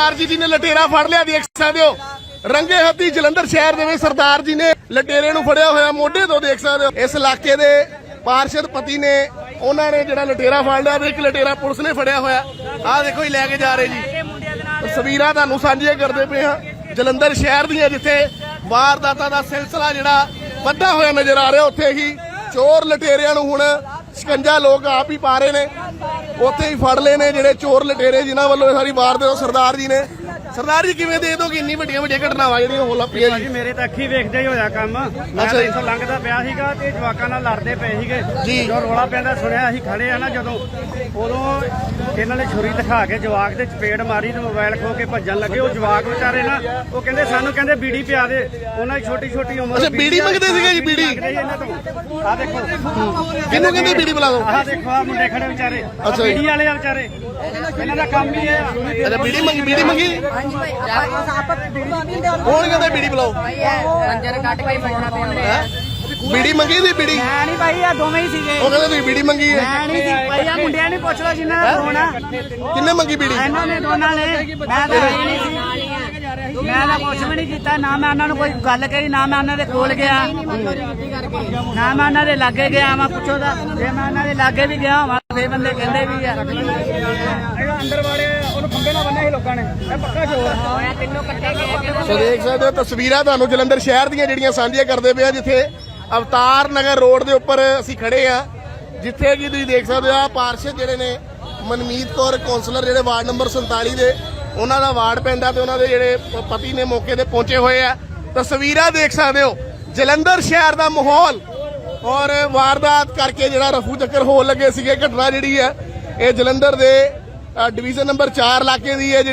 ਸਰਦਾਰ ਜੀ ਜੀ ਨੇ ਲਟੇਰਾ ਫੜ ਲਿਆ, ਦੇਖ ਸਕਦੇ ਹੋ। ਰੰਗੇ ਹੱਥੀ ਜਲੰਧਰ ਸ਼ਹਿਰ ਦੇ ਵਿੱਚ ਸਰਦਾਰ ਜੀ ਨੇ ਲਟੇਰੇ ਨੂੰ ਫੜਿਆ ਹੋਇਆ, ਮੋਢੇ ਤੋਂ ਦੇਖ ਸਕਦੇ ਹੋ। ਇਸ ਇਲਾਕੇ ਦੇ ਪਾਰਸ਼ਦ ਪਤੀ ਨੇ ਉਹਨਾਂ ਨੇ ਜਿਹੜਾ ਲਟੇਰਾ ਫੜ ਲਿਆ ਤੇ ਇੱਕ ਲਟੇਰਾ ਪੁਲਿਸ ਨੇ ਫੜਿਆ ਹੋਇਆ। ਆਹ ਦੇਖੋ ਹੀ ਲੈ ਕੇ ਜਾ ਰਹੇ ਜੀ। ਤਸਵੀਰਾਂ ਤੁਹਾਨੂੰ ਸਾਂਝੀਆਂ ਕਰਦੇ ਪਏ ਹਾਂ। ਜਲੰਧਰ ਸ਼ਹਿਰ ਦੀਆਂ ਜਿੱਥੇ ਵਾਰਦਾਤਾਂ ਦਾ ਸਿਲਸਿਲਾ ਜਿਹੜਾ ਵੱਧਾ ਹੋਇਆ ਨਜ਼ਰ ਆ ਰਿਹਾ, ਉੱਥੇ ਹੀ ਚੋਰ ਲਟੇਰਿਆਂ ਨੂੰ ਹੁਣ ਸ਼ਿਕੰਜਾ ਲੋਕ ਆਪ ਹੀ ਪਾ ਰਹੇ ਨੇ। ਉੱਥੇ ਹੀ ਫੜ ਲਏ ਨੇ ਜਿਹੜੇ ਚੋਰ ਲਟੇਰੇ ਜਿਨ੍ਹਾਂ ਵੱਲੋਂ ਇਹ ਸਾਰੀ ਵਾਰਦਾਤ ਸਰਦਾਰ ਜੀ ਨੇ। ਸਰਦਾਰ ਜੀ ਕਿਵੇਂ ਦੇ ਦੋਗੇ? ਇੰਨੀ ਵੱਡੀਆਂ ਵੱਡੀਆਂ ਘਟਨਾਵਾਂ ਜਿਹੜੀਆਂ ਹੋ ਲੱਪੀਆਂ ਜੀ। ਭਾਜੀ ਮੇਰੇ ਤਾਂ ਅੱਖੀ ਵੇਖਦੇ ਹੀ ਹੋਇਆ ਕੰਮ। ਮੈਂ ਅੱਛਾ ਤਾਂ ਜੀ। ਇੱਥੋਂ ਲੰਘਦਾ ਪਿਆ ਸੀਗਾ ਤੇ ਜਵਾਕਾਂ ਨਾਲ ਲੜਦੇ ਪਏ ਸੀਗੇ। ਜੀ। ਜਦੋਂ ਰੋਲਾ ਪੈਂਦਾ ਸੁਣਿਆ ਅਸੀਂ ਖੜੇ ਆ ਨਾ ਜਦੋਂ। ਉਦੋਂ ਇਹਨਾਂ ਨੇ ਛੁਰੀ ਦਿਖਾ ਕੇ ਜਵਾਕ ਦੇ ਚਪੇੜ ਮਾਰੀ ਤੇ ਮੋਬਾਈਲ ਖੋ ਕੇ ਭੱਜਣ ਲੱਗੇ। ਉਹ ਜਵਾਕ ਵਿਚਾਰੇ ਨਾ ਉਹ ਕਹਿੰਦੇ ਸਾਨੂੰ ਕਹਿੰਦੇ ਬੀੜੀ ਪਿਆ ਦੇ। ਉਹਨਾਂ ਦੀ ਛੋਟੀ ਛੋਟੀ ਉਮਰ ਅੱਛਾ, ਬੀੜੀ ਮੰਗਦੇ ਸੀਗੇ ਜੀ, ਬੀੜੀ? ਆ ਦੇਖੋ। ਕਿਹਨੂੰ ਕਹਿੰਦੇ ਬੀੜੀ ਪਿਲਾ ਦਿਓ? ਆਹ ਦੇਖੋ ਆ ਮੁੰਡੇ ਖੜੇ ਵਿਚਾਰੇ। ਆਹ ਅੱਛਾ ਜੀ। ਬੀੜੀ ਵਾਲੇ ਆ ਵਿਚਾਰੇ। ਇਹਨਾਂ ਦਾ ਕੰਮ ਹੀ ਇਹ ਆ। ਅੱਛਾ ਬੀੜੀ ਮੰਗੀ ਬੀੜੀ ਮੰਗੀ? ਹਾਂਜੀ ਭਾਈ ਆਪਾਂ ਆਪਾਂ ਬੀੜੀ ਪੀਂਦੇ ਕਹਿੰਦੇ ਅੰਜਰ ਕੱਟ ਕੇ ਮੰਗੀ ਸੀ ਬੀੜੀ? ਮੈਂ ਨਹੀਂ ਭਾਈ ਆ ਦੋਵੇਂ ਹੀ ਸੀਗੇ। ਉਹ ਕਹਿੰਦੇ ਤੁਸੀਂ ਬੀੜੀ ਮੰਗੀ ਹੈ। ਮੈਂ ਨਹੀਂ ਸੀ। ਭਾਈ ਆ ਮੁੰਡਿਆਂ ਨੇ ਪੁੱਛ ਲਓ ਜਿੰਨਾ ਦਾ ਫੋਨ ਆ। ਕਿੰਨੇ ਮੰਗੀ ਬੀੜੀ? ਇਹਨਾਂ ਨੇ ਦੋਨਾਂ ਨੇ। ਮੈਂ ਤਾਂ ਹੈ ਹੀ ਨਹੀਂ ਸੀ। ਮੈਂ ਤਾਂ ਕੁਛ ਵੀ ਨਹੀਂ ਕੀਤਾ। ਨਾ ਮੈਂ ਉਹਨਾਂ ਨੂੰ ਕੋਈ ਗੱਲ ਕਹੀ ਨਾ ਮੈਂ ਉਹਨਾਂ ਦੇ ਕੋਲ ਗਿਆ। ਨਾ ਮੈਂ ਉਹਨਾਂ ਦੇ ਲਾਗੇ ਗਿਆ ਮੈਂ ਪੁੱਛੋ ਦਾ ਜੇ ਮੈਂ ਉਹਨਾਂ ਦੇ ਲਾਗੇ ਵੀ ਗਿਆ ਹਾਂ ਫੇ ਬੰਦੇ ਕਹਿੰਦੇ ਵੀ ਆ। ਅੰਦਰ ਵਾਲੇ ਉਹਨੂੰ ਖੰਬੇ ਨਾਲ ਬੰਨਿਆ ਸੀ ਲੋਕਾਂ ਨੇ। ਇਹ ਪੱਕਾ ਚੋਰ ਆ। ਹੋਇਆ ਤਿੰਨੋਂ ਇਕੱਠੇ ਗਏ ਸੋ ਦੇਖ ਸਕਦੇ ਹੋ ਤਸਵੀਰਾਂ ਤੁਹਾਨੂੰ ਜਲੰਧਰ ਸ਼ਹਿਰ ਦੀਆਂ ਜਿਹੜੀਆਂ ਸਾਂਝੀਆਂ ਕਰਦੇ ਪਏ ਆ ਜਿੱਥੇ ਅਵਤਾਰ ਨਗਰ ਰੋਡ ਦੇ ਉੱਪਰ ਅਸੀਂ ਖੜੇ ਆ ਜਿੱਥੇ ਕਿ ਤੁਸੀਂ ਦੇਖ ਸਕਦੇ ਹੋ ਆ ਪਾਰਸ਼ਦ ਜਿਹੜੇ ਨੇ ਮਨਮੀਤ ਕੌਰ ਕੌਂਸਲਰ ਜਿਹੜੇ ਵਾਰਡ ਨੰਬਰ 47 ਦੇ ਉਹਨਾਂ ਦਾ ਵਾਰਡ ਪੈਂਦਾ ਤੇ ਉਹਨਾਂ ਦੇ ਜਿਹੜੇ ਪਤੀ ਨੇ ਮੌਕੇ ਤੇ ਪਹੁੰਚੇ ਹੋਏ ਆ। ਤਸਵੀਰਾਂ ਦੇਖ ਸਕਦੇ ਹੋ ਜਲੰਧਰ ਸ਼ਹਿਰ ਦਾ ਮਾਹੌਲ ਔਰ ਵਾਰਦਾਤ ਕਰਕੇ ਜਿਹੜਾ ਰਫੂ ਚੱਕਰ ਹੋਣ ਲੱਗੇ ਸੀਗੇ ਘਟਨਾ ਜਿਹੜੀ ਹੈ ਇਹ ਜਲੰਧਰ ਦੇ ਡਿਵੀਜ਼ਨ ਨੰਬਰ 4 ਇਲਾਕੇ ਦੀ ਹੈ ਜਿਹੜੀ